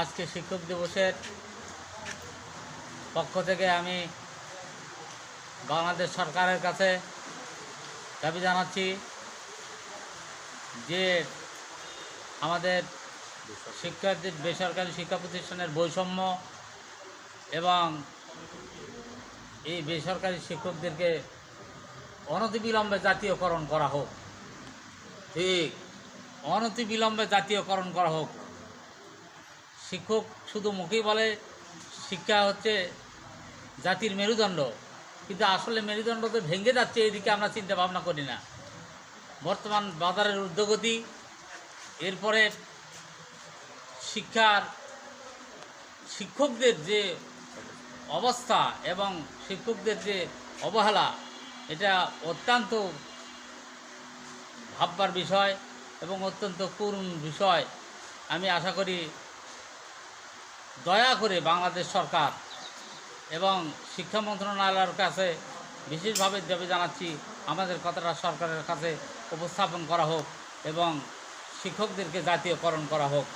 আজকে শিক্ষক দিবসের পক্ষ থেকে আমি বাংলাদেশ সরকারের কাছে দাবি জানাচ্ছি যে আমাদের শিক্ষার্থী বেসরকারি শিক্ষা প্রতিষ্ঠানের বৈষম্য এবং এই বেসরকারি শিক্ষকদেরকে অনতিবিলম্বে জাতীয়করণ করা হোক। ঠিক, অনতিবিলম্বে জাতীয়করণ করা হোক। শিক্ষক শুধু মুখেই বলে শিক্ষা হচ্ছে জাতির মেরুদণ্ড, কিন্তু আসলে মেরুদণ্ড তো ভেঙে যাচ্ছে, এদিকে আমরা চিন্তা ভাবনা করি না। বর্তমান বাজারের উদ্যোগতি এরপরে শিক্ষার শিক্ষকদের যে অবস্থা এবং শিক্ষকদের যে অবহেলা, এটা অত্যন্ত ভাববার বিষয় এবং অত্যন্ত করুণ বিষয়। আমি আশা করি দয়া করে বাংলাদেশ সরকার এবং শিক্ষা মন্ত্রণালয়ের কাছে বিশেষভাবে দাবি জানাচ্ছি, আমাদের কথাটা সরকারের কাছে উপস্থাপন করা হোক এবং শিক্ষকদেরকে জাতীয়করণ করা হোক।